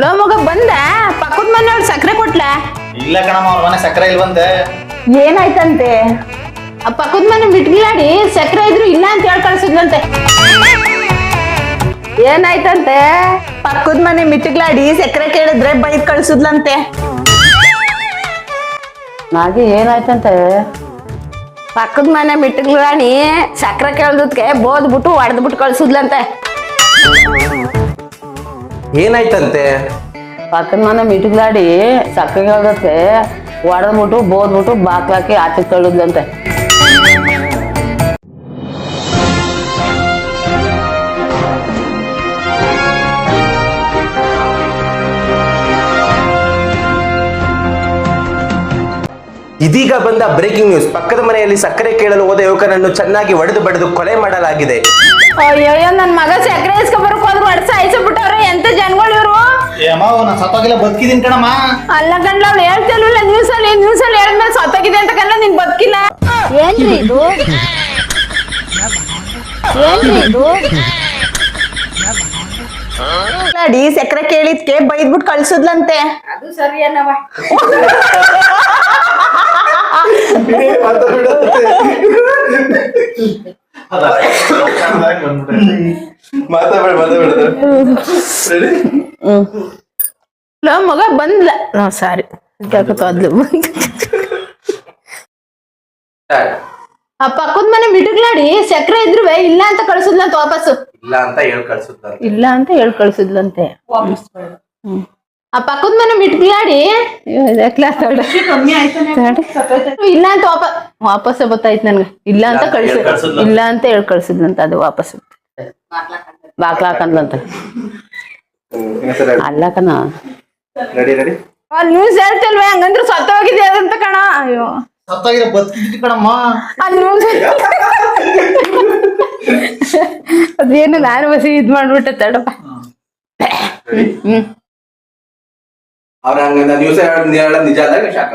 Low ಮಗ ಬಂದ ಪಕ್ಕದ ಮನೆಯವ್ರು ಸಕ್ಕರೆ ಕೊಟ್ಲ. ಇಲ್ಲ ಕಣಮ್ಮ ಅವ್ರ ಮನೆ ಸಕ್ಕರೆ ಬಂದೆ ಏನಾಯ್ತಂತೆ? ಆ ಪಕ್ಕದ ಮನೆ ಬಿಟ್ಗಿಲಾಡಿ ಸಕ್ಕರೆ ಇದ್ರು ಇಲ್ಲ ಅಂತ ಹೇಳಿ ಕಳ್ಸಿದ್ಲಂತೆ ಏನಾಯ್ತಂತೆ? ಪಕ್ಕದ ಮನೆ ಮಿಟ್ಟಿಗ್ಲಾಡಿ ಸಕ್ಕರೆ ಕೇಳಿದ್ರೆ ಬೈದ್ ಕಳ್ಸಿದ್ಲಂತೆ. ನಾಗಿ ಏನಾಯ್ತಂತೆ? ಪಕ್ಕದ ಮನೆ ಮಿಟ್ಗ್ಲಾಡಿ ಸಕ್ಕರೆ ಕೇಳ್ದಕ್ಕೆ ಬೋದ್ಬಿಟ್ಟು ಹೊಡೆದ್ಬಿಟ್ಟು ಕಳ್ಸಿದ್ಲಂತೆ. ಏನಾಯ್ತಂತೆ? ಪಕ್ಕದ ಮನೆ ಮಿಟಿಗ್ಲಾಡಿ ಸಕ್ಕರೆ ಒಡದ್ಬಿಟ್ಟು ಹೊಡೆದ್ಬಿಟ್ಟು ಬೋದ್ಬಿಟ್ಟು ಬಾಕ್ಲಾಕಿ ಆಚೆ ತಳ್ಳುದಂತೆ ಇದೀಗ ಬಂದ ಬ್ರೇಕಿಂಗ್ ನ್ಯೂಸ್ ಪಕ್ಕದ ಮನೆಯಲ್ಲಿ ಸಕ್ಕರೆ ಕೇಳಲು ಹೋದ ಯುವಕನನ್ನು ಚೆನ್ನಾಗಿ ಒಡೆದು ಬಡಿದು ಕೊಲೆ ಮಾಡಲಾಗಿದೆ. ಅಯ್ಯಯ್ಯೋ ನನ್ನ ಮಗ ಸಕ್ಕರೆ ಇಸ್ಕೊಬರಕ್ ಹೋದ್ರು ಹೊಡ್ಸ ಬಿಟ್ಟವ್ರೆ ಎಂತ ಜನಗಳು ಇವ್ರು? ಏ ನಾನು ಸತ್ತೋಗಿಲ್ಲ ಬದುಕಿದೀನಿ ಕಣಮ್ಮ. ಅಲ್ಲ ಕಂಡ್ಲ ಅವ್ನು ಹೇಳ್ತಿಲ್ವಲ್ಲ ನ್ಯೂಸ್ ಅಲ್ಲಿ ನ್ಯೂಸ್ ಅಲ್ಲಿ ಹೇಳಿದ್ಮೇಲೆ ಸತ್ತೋಗಿದೆ ಅಂತ ಕಂಡ್ಲ ನೀನ್ ಬದುಕಿಲ್ಲ? ಏನ್ರಿ ಇದು? ಏನ್ರಿ ಇದು? ಅಡಿ ಸಕ್ಕರೆ ಕೇಳಿದ್ಕೆ ಬೈದ್ಬಿಟ್ಟು ಕಳ್ಸುದ್ಲಂತೆ. ಅದು ಸರಿ ಅನ್ನವ. ಮಾತಾಡ ಮಾತಾಡ ಲೋ ಮಗ ಬಂದ್ಲ. ನಾ ಸಾರಿ ಕೇಳ್ಕೊತಾದ್ಲು ಆ ಪಕ್ಕದ ಮನೆ ಮಿಡುಗ್ಲಾಡಿ ಸಕ್ಕರೆ ಇದ್ರು ಇಲ್ಲ ಅಂತ ಕಳ್ಸುದ್ಲಂತ ವಾಪಸ್ಸು. ಇಲ್ಲ ಅಂತ ಹೇಳ್ ಕಳ್ಸುತ್ತಾರೆ ಇಲ್ಲ ಅಂತ ಹೇಳ್ ಕಳ್ಸಿದ್ಲಂತೆ. ಹ್ಮ್. ಆ ಪಕ್ಕದ ಮನೆ ಕ್ಲಾಸ್ ಇಲ್ಲ ಅಂತ ವಾಪ ವಾಪಸ್ ಗೊತ್ತಾಯ್ತು ನನ್ಗೆ. ಇಲ್ಲ ಅಂತ ಕಳ್ಸಿ ಇಲ್ಲ ಅಂತ ಹೇಳಿ ಕಳ್ಸಿದ್ನಂತ ಅದು ವಾಪಸ್ ಬಾಕ್ಲ ಹಾಕಂದ್ಲಂತೆ. ಅಲ್ಲ ಕಣ. ನ್ಯೂಸ್ ಹೇಳ್ತಲ್ವೇ? ಹಂಗಂದ್ರೆ ಸತ್ತೋಗಿದೆ ಅದಂತ ಕಣ. ಅಯ್ಯೋ. ಕಣಮ್ಮ. ನ್ಯೂಸ್ ಅದೇನು ನಾನು ಬಸಿ ಇದ್ ಮಾಡ್ಬಿಟ್ಟೆ ತಡಪ್ಪ. ಹ್ಮ್. ಅವ್ರ ಹಂಗ ದಿವಸ ಹೇಳ ನಿಜ ಆದಾಗ ಶಾಕ್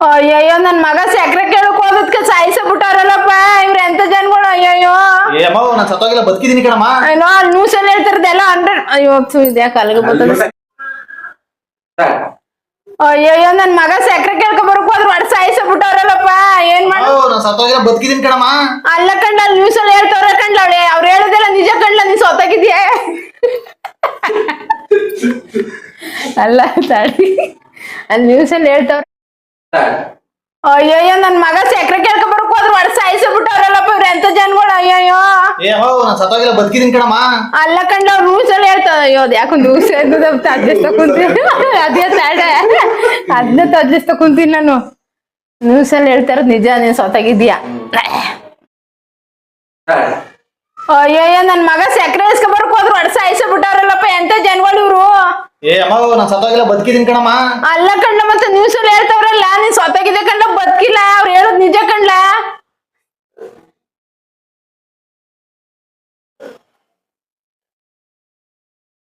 ಅಯ್ಯಯ್ಯೋ ನನ್ ಮಗ ಸಕ್ರೆ ಕೇಳಕ್ ಹೋದಕ್ಕೆ ಸಾಯಿಸ ಬಿಟ್ಟಾರಲ್ಲಪ್ಪ ಇವ್ರ ಎಂತ ಜನಗಳು ಅಯ್ಯಯ್ಯೋ. ಏ ಅಮ್ಮ ನಾನು ಸತ್ತೋಗಿಲ್ಲ ಬದುಕಿದೀನಿ ಕಣಮ್ಮ. ಏನೋ ನ್ಯೂಸ್ ಅಲ್ಲಿ ಹೇಳ್ತಿರೋದೆಲ್ಲ ಹಂಡ್ರೆಡ್ ಅಯ್ಯೋ ಇದ್ಯಾ ಕಾಲಿಗೆ ಬರ್ತದೆ? ಅಯ್ಯಯ್ಯೋ ನನ್ ಮಗ ಸಕ್ರೆ ಕೇಳ್ಕೊ ಬರಕ್ ಹೋದ್ರು ಹೊಡ್ ಸಾಯಿಸ ಬಿಟ್ಟವ್ರಲ್ಲಪ್ಪ ಏನ್ ಮಾಡ ನಾನು ಸತ್ತೋಗಿಲ್ಲ ಬದುಕಿದೀನಿ ಕಣಮ್ಮ. ಅಲ್ಲ ಕಂಡ ಅಲ್ಲಿ ನ್ಯೂಸ್ ಅಲ್ಲಿ ಹೇಳ್ತವ್ರೆ ಕಂಡ್ಲ ಅವ್ರು ಹೇಳೋದೆಲ್ಲ ನಿಜ ಕಂಡ್ಲ ನೀನ್ ಸೋತಾಗಿದ್ಯಾ ಅಲ್ಲ ತಾಡಿ. ಅಲ್ಲಿ ನ್ಯೂಸ್ ಅಲ್ಲಿ ಹೇಳ್ತಾವ್ರ. ಅಯ್ಯಯ್ಯೋ ನನ್ ಮಗ ಸೆಕ್ರೆ ಕೇಳ್ಕೊ ಬರಕ್ ಹೋದ್ರ ಒಡ ಸಾಯಿಸ ಬಿಟ್ಟವ್ರಲ್ಲಪ್ಪ ಇವ್ರ ಎಂತ ಜನಗಳು ಅಯ್ಯಯ್ಯೋ. ಏ ಅಮ್ಮ ನಾನು ಸತ್ತೋಗಿಲ್ಲ ಬದುಕಿದೀನಿ ಕಣಮ್ಮ. ಅಲ್ಲ ಕಂಡ ನ್ಯೂಸ್ ಅಲ್ಲಿ ಹೇಳ್ತಾವ ಅಯ್ಯೋ ಅದ್ ಯಾಕೋ ನ್ಯೂಸ್ ಅಡ್ಜಸ್ಟ್ ಕುಂತೀನಿ ಅದೇ ತಾಡೆ ಅದನ್ನ ಅಡ್ಜಸ್ಟ್ ಕುಂತೀನಿ ನಾನು. ನ್ಯೂಸ್ ಅಲ್ಲಿ ಹೇಳ್ತಾರ ನಿಜ ನೀನ್ ಸತ್ತಾಗಿದ್ಯಾ ಅಯ್ಯಯ್ಯೋ ನನ್ ಮಗ ಸೆಕ್ರೆ ಇಸ್ಕೊಬರಕ್ ಹೋದ್ರು ಹೊಡ್ ಸಾಯಿಸ ಬಿಟ್ಟವ್ರಲ್ಲಪ್ಪ ಎಂತ ಜನಗಳು ಇವ್ರು? ಏ ಅಮ್ಮ, ನಾನು ಸತ್ತೋಗಿಲ್ಲ, ಬದುಕಿದೀನಿ ಕಣಮ್ಮ. ಅಲ್ಲ ಕಣ್ಣ, ಮತ್ತೆ ನ್ಯೂಸ್ ಅಲ್ಲಿ ಹೇಳ್ತಾವ್ರಲ್ಲ, ನೀನ್ ಸೊತ್ತಾಗಿದೆ ಕಣ್ಣ, ಬದುಕಿಲ್ಲ, ಅವ್ರು ಹೇಳೋದ್ ನಿಜ ಕಂಡ್ಲಾ